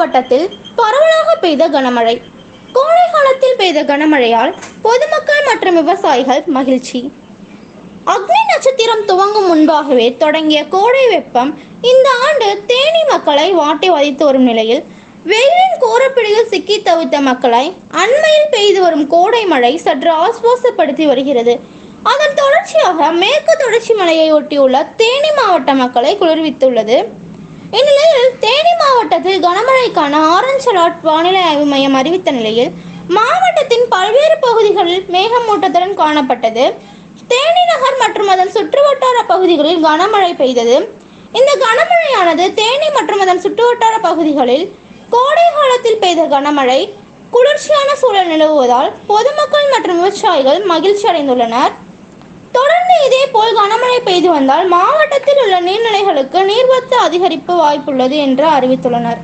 மாவட்டத்தில் பரவலாக பெய்த கனமழை. கோடை காலத்தில் பெய்த கனமழையால் பொதுமக்கள் மற்றும் விவசாயிகள் மகிழ்ச்சி. அக்னி நட்சத்திரம் துவங்கும் முன்பாகவே தொடங்கிய கோடை வெப்பம் இந்த ஆண்டு தேனி மக்களை வாட்டி வதைத்து வரும் நிலையில் வெயிலின் கோரப்பிடியில் சிக்கி தவித்த மக்களை அண்மையில் பெய்து வரும் கோடை மழை சற்று ஆஸ்வாசப்படுத்தி வருகிறது. அதன் தொடர்ச்சியாக மேற்கு தொடர்ச்சி மலையை ஒட்டியுள்ள தேனி மாவட்ட மக்களை குளிர்வித்துள்ளது. இந்நிலையில் தேனி மாவட்டத்தில் கனமழைக்கான ஆரஞ்ச் அலர்ட் வானிலை ஆய்வு மையம் அறிவித்த நிலையில் மாவட்டத்தின் பல்வேறு பகுதிகளில் மேகமூட்டத்துடன் காணப்பட்டது. தேனி நகர் மற்றும் அதன் சுற்றுவட்டார பகுதிகளில் கனமழை பெய்தது. இந்த கனமழையானது தேனி மற்றும் அதன் சுற்றுவட்டார பகுதிகளில் கோடை காலத்தில் பெய்த கனமழை குளிர்ச்சியான சூழல் நிலவுவதால் பொதுமக்கள் மற்றும் விவசாயிகள் மகிழ்ச்சி அடைந்துள்ளனர் தொடர்ந்து இதே போல் கனமழை பெய்து வந்தால் மாவட்டத்தில் உள்ள நீர்நிலைகளுக்கு நீர்வத்து அதிகரிப்பு வாய்ப்புள்ளது என்று அறிவித்துள்ளனர்